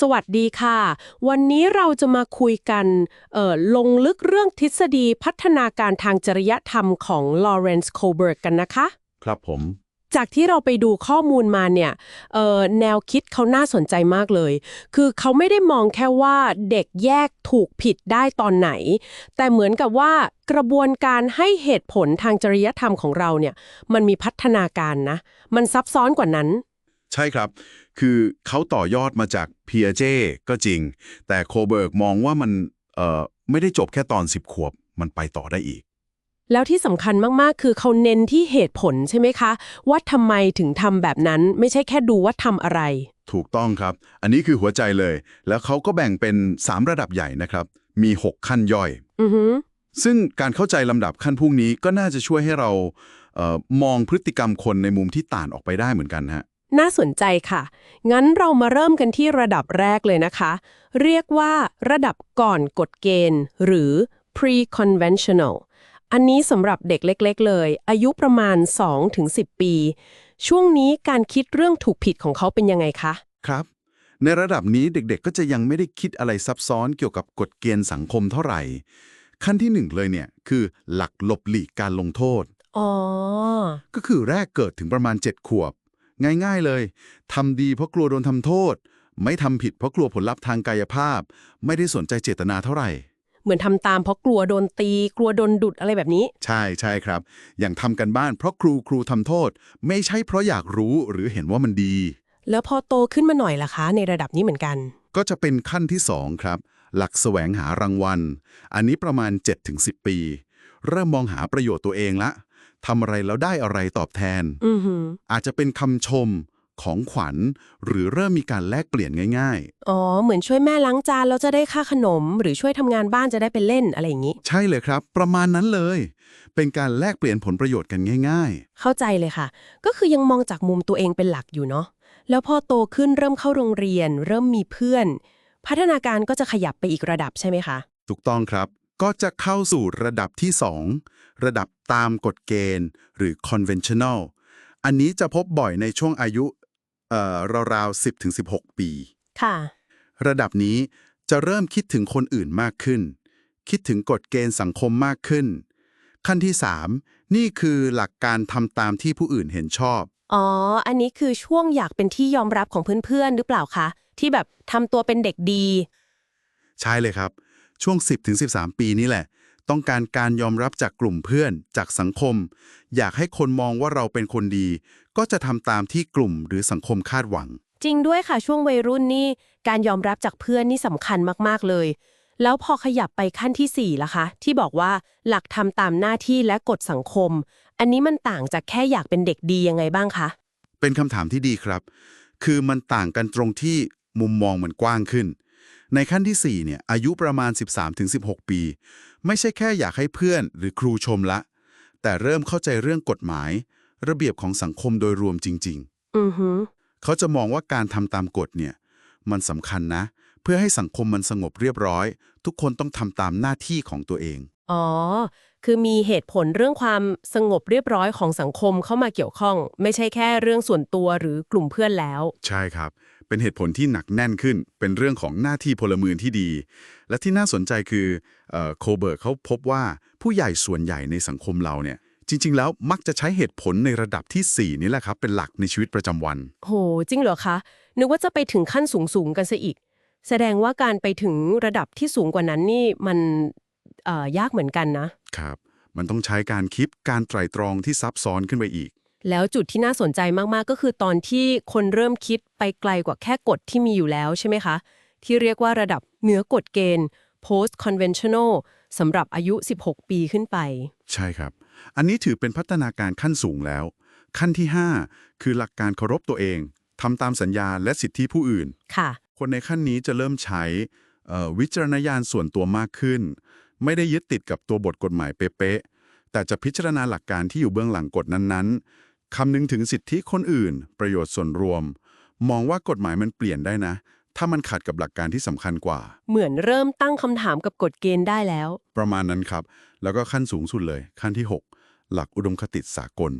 สวัสดีค่ะ วันนี้เราจะมาคุยกันเอ่อลงลึกเรื่องทฤษฎีพัฒนาการทางจริยธรรมของลอเรนซ์โคเบิร์กกันนะคะ ครับผม จากที่เราไปดูข้อมูลมาเนี่ยเอ่อแนวคิดเขาน่าสนใจมากเลย คือเขาไม่ได้มองแค่ว่าเด็กแยกถูกผิดได้ตอนไหน แต่เหมือนกับว่ากระบวนการให้เหตุผลทางจริยธรรมของเราเนี่ย มันมีพัฒนาการนะ มันซับซ้อนกว่านั้น ใช่ครับ คือเขาต่อยอดมาจากเพียเจก็จริง แต่โคเบิร์กมองว่ามันเอ่อไม่ได้จบแค่ตอน 10 ขวบ มันไปต่อได้อีก แล้วที่สำคัญมาก ๆ คือเขาเน้นที่เหตุผลใช่ไหมคะ ว่าทำไมถึงทำแบบนั้นไม่ใช่แค่ดูว่าทำอะไร ถูกต้องครับ อันนี้คือหัวใจเลย แล้วเขาก็แบ่งเป็น 3 ระดับใหญ่นะครับ มี 6 ขั้นย่อยอือหือซึ่งการเข้าใจลำดับขั้นพวกนี้ก็น่าจะช่วยให้เราเออมองพฤติกรรมคนในมุมที่ต่างออกไปได้เหมือนกันฮะ น่าสนใจค่ะ งั้นเรามาเริ่มกันที่ระดับแรกเลยนะคะ เรียกว่าระดับก่อนกฎเกณฑ์ หรือ pre-conventional อันนี้สำหรับเด็กเล็ก ๆ เลย อายุประมาณ 2-10 ปี ช่วงนี้การคิดเรื่องถูกผิดของเขาเป็นยังไงคะ ครับ ในระดับนี้เด็กๆ ก็จะยังไม่ได้คิดอะไรซับซ้อนเกี่ยวกับกฎเกณฑ์สังคมเท่าไหร่ ขั้นที่หนึ่งเลยเนี่ยคือหลักหลบหลีกการลงโทษ อ๋อ ก็คือแรกเกิดถึงประมาณ 7 ขวบ ง่ายๆเลยทำดีเพราะกลัวโดนทำโทษ ไม่ทำผิดเพราะกลัวผลลัพธ์ทางกายภาพ ไม่ได้สนใจเจตนาเท่าไหร่ เหมือนทำตามเพราะกลัวโดนตี กลัวโดนดุดอะไรแบบนี้ ใช่ใช่ครับ อย่างทำกันบ้านเพราะครูครูทำโทษ ไม่ใช่เพราะอยากรู้หรือเห็นว่ามันดี แล้วพอโตขึ้นมาหน่อยล่ะคะ ในระดับนี้เหมือนกัน ก็จะเป็นขั้นที่2ครับ หลักแสวงหารางวัล อันนี้ประมาณ 7-10 ปี เริ่มมองหาประโยชน์ตัวเองละ ทำอะไรแล้วได้อะไรตอบแทนอือหืออาจจะเป็นคำชมของขวัญ หรือเริ่มมีการแลกเปลี่ยนง่ายอ๋อ เหมือนช่วยแม่ล้างจานแล้วจะได้ค่าขนม หรือช่วยทำงานบ้านจะได้ไปเล่นอะไรอย่างนี้ๆใช่เลยครับ ประมาณนั้นเลย เป็นการแลกเปลี่ยนผลประโยชน์กันง่าย เข้าใจเลยค่ะ ก็คือยังมองจากมุมตัวเองเป็นหลักอยู่เนาะแล้วพอโตขึ้นเริ่มเข้าโรงเรียน เริ่มมีเพื่อน พัฒนาการก็จะขยับไปอีกระดับใช่ไหมคะ ๆ ถูกต้องครับ ก็จะเข้าสู่ระดับที่ 2 ระดับตามกฎเกณฑ์ หรือ conventional อันนี้จะพบบ่อยในช่วงอายุเอ่อราวๆ 10-16 ปี ค่ะ ระดับนี้จะเริ่มคิดถึงคนอื่นมากขึ้น คิดถึงกฎเกณฑ์สังคมมากขึ้น ขั้นที่ 3 นี่คือหลักการทำตามที่ผู้อื่นเห็นชอบ อ๋อ อันนี้คือช่วงอยากเป็นที่ยอมรับของเพื่อนๆ หรือเปล่าคะ ที่แบบทำตัวเป็นเด็กดี ใช่เลยครับ ช่วง 10-13 ปีนี้แหละ ต้องการการยอมรับจากกลุ่มเพื่อน จากสังคม อยากให้คนมองว่าเราเป็นคนดี ก็จะทำตามที่กลุ่มหรือสังคมคาดหวัง จริงด้วยค่ะช่วงวัยรุ่นนี่การยอมรับจากเพื่อนนี่สำคัญมากๆเลย แล้วพอขยับไปขั้นที่4ล่ะคะ ที่บอกว่าหลักทำตามหน้าที่และกฎสังคม อันนี้มันต่างจากแค่อยากเป็นเด็กดียังไงบ้างคะเป็นคำถามที่ดีครับ คือมันต่างกันตรงที่มุมมองมันกว้างขึ้น ในขั้นที่4เนี่ยอายุประมาณ 13-16 ปี ไม่ใช่แค่อยากให้เพื่อนหรือครูชมละ แต่เริ่มเข้าใจเรื่องกฎหมาย ระเบียบของสังคมโดยรวมจริงอือหือๆเขาจะมองว่าการทำตามกฎเนี่ย มันสำคัญนะ เพื่อให้สังคมมันสงบเรียบร้อย ทุกคนต้องทำตามหน้าที่ของตัวเอง อ๋อ คือมีเหตุผลเรื่องความสงบเรียบร้อยของสังคมเข้ามาเกี่ยวข้อง ไม่ใช่แค่เรื่องส่วนตัวหรือกลุ่มเพื่อนแล้ว ใช่ครับ เป็นเหตุผลที่หนักแน่นขึ้น เป็นเรื่องของหน้าที่พลเมืองที่ดี และที่น่าสนใจคือเอ่อโคเบิร์กเขาพบว่าผู้ใหญ่ส่วนใหญ่ในสังคมเราเนี่ย จริง ๆ แล้วมักจะใช้เหตุผลในระดับทีสี่ 4 นี่แหละครับ เป็นหลักในชีวิตประจำวัน โห จริงเหรอคะ นึกว่าจะไปถึงขั้นสูงสูงๆ กันซะอีก แสดงว่าการไปถึงระดับที่สูงกว่านั้นนี่มันเอ่อยากเหมือนกันนะ ครับ มันต้องใช้การคิดการไตร่ตรองที่ซับซ้อนขึ้นไปอีก แล้วจุดที่น่าสนใจมากๆ ก็คือตอนที่คนเริ่มคิดไปไกลกว่าแค่กฎที่มีอยู่แล้วใช่ไหมคะ ที่เรียกว่าระดับเหนือกฎเกณฑ์ post conventional สำหรับอายุ 16 ปีขึ้นไป ใช่ครับ อันนี้ถือเป็นพัฒนาการขั้นสูงแล้ว ขั้นที่ 5 คือหลักการเคารพตัวเองทำตามสัญญาและสิทธิผู้อื่น ค่ะ คนในขั้นนี้จะเริ่มใช้เอ่อวิจารณญาณส่วนตัวมากขึ้น ไม่ได้ยึดติดกับตัวบทกฎหมายเป๊ะๆแต่จะพิจารณาหลักการที่อยู่เบื้องหลังกฎนั้นๆคำนึงถึงสิทธิคนอื่น ประโยชน์ส่วนรวม มองว่ากฎหมายมันเปลี่ยนได้นะ ถ้ามันขัดกับหลักการที่สำคัญกว่า เหมือนเริ่มตั้งคำถามกับกฎเกณฑ์ได้แล้ว ประมาณนั้นครับ แล้วก็ขั้นสูงสุดเลย ขั้นที่ 6 หลักอุดมคติสากล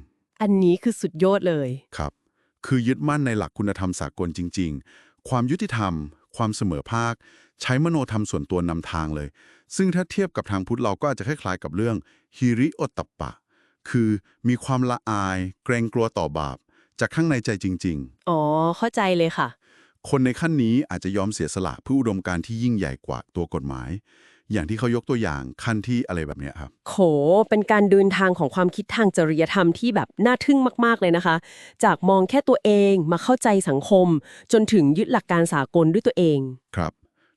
อันนี้คือสุดยอดเลยครับ คือยึดมั่นในหลักคุณธรรมสากลจริง ๆ ความยุติธรรม ความเสมอภาค ใช้มโนธรรมส่วนตัวนำทางเลย ซึ่งถ้าเทียบกับทางพุทธเราก็อาจจะคล้ายๆกับเรื่องฮิริโอตตัปปะ คือมีความละอาย เกรงกลัวต่อบาป จากข้างในใจจริง ๆ อ๋อ เข้าใจเลยค่ะ คนในขั้นนี้อาจจะยอมเสียสละเพื่ออุดมการณ์ที่ยิ่งใหญ่กว่าตัวกฎหมาย อย่างที่เขายกตัวอย่างขั้นที่อะไรแบบเนี้ยครับโขเป็นการเดินทางของความคิดทางจริยธรรมที่แบบน่าทึ่งมากๆเลยนะคะ จากมองแค่ตัวเองมาเข้าใจสังคม จนถึงยึดหลักการสากลด้วยตัวเอง ครับ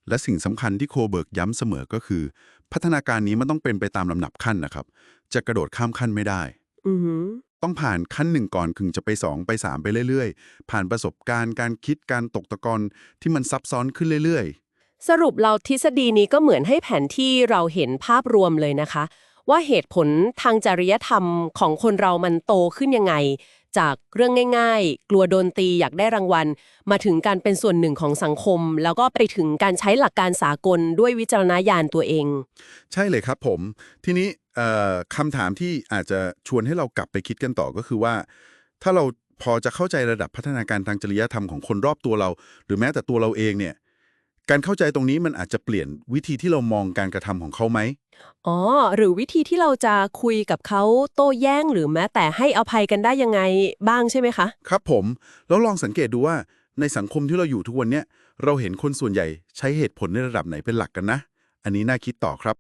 และสิ่งสำคัญที่โคเบิร์กย้ำเสมอก็คือ พัฒนาการนี้มันต้องเป็นไปตามลำดับขั้นนะครับ จะกระโดดข้ามขั้นไม่ได้ อือหือ ต้องผ่านขั้นหนึ่งก่อนถึงจะไปสองไปสามไปเรื่อยๆ ผ่านประสบการณ์การคิดการตกตะกอนที่มันซับซ้อนขึ้นเรื่อยๆ สรุปเราทฤษฎีนี้ก็เหมือนให้แผนที่เราเห็นภาพรวมเลยนะคะ ว่าเหตุผลทางจริยธรรมของคนเรามันโตขึ้นยังไง จากเรื่องง่าย ๆ กลัวโดนตีอยากได้รางวัล มาถึงการเป็นส่วนหนึ่งของสังคม แล้วก็ไปถึงการใช้หลักการสากลด้วยวิจารณญาณตัวเอง ใช่เลยครับผม ทีนี้คำถามที่อาจจะชวนให้เรากลับไปคิดกันต่อก็คือว่า ถ้าเราพอจะเข้าใจระดับพัฒนาการทางจริยธรรมของคนรอบตัวเรา หรือแม้แต่ตัวเราเองเนี่ย การเข้าใจตรงนี้มันอาจจะเปลี่ยนวิธีที่เรามองการกระทำของเขาไหม อ๋อ หรือวิธีที่เราจะคุยกับเขาโต้แย้งหรือแม้แต่ให้อภัยกันได้ยังไงบ้างใช่ไหมคะ ครับผม แล้วลองสังเกตดูว่าในสังคมที่เราอยู่ทุกวันเนี้ยเราเห็นคนส่วนใหญ่ใช้เหตุผลในระดับไหนเป็นหลักกันนะ อันนี้น่าคิดต่อครับ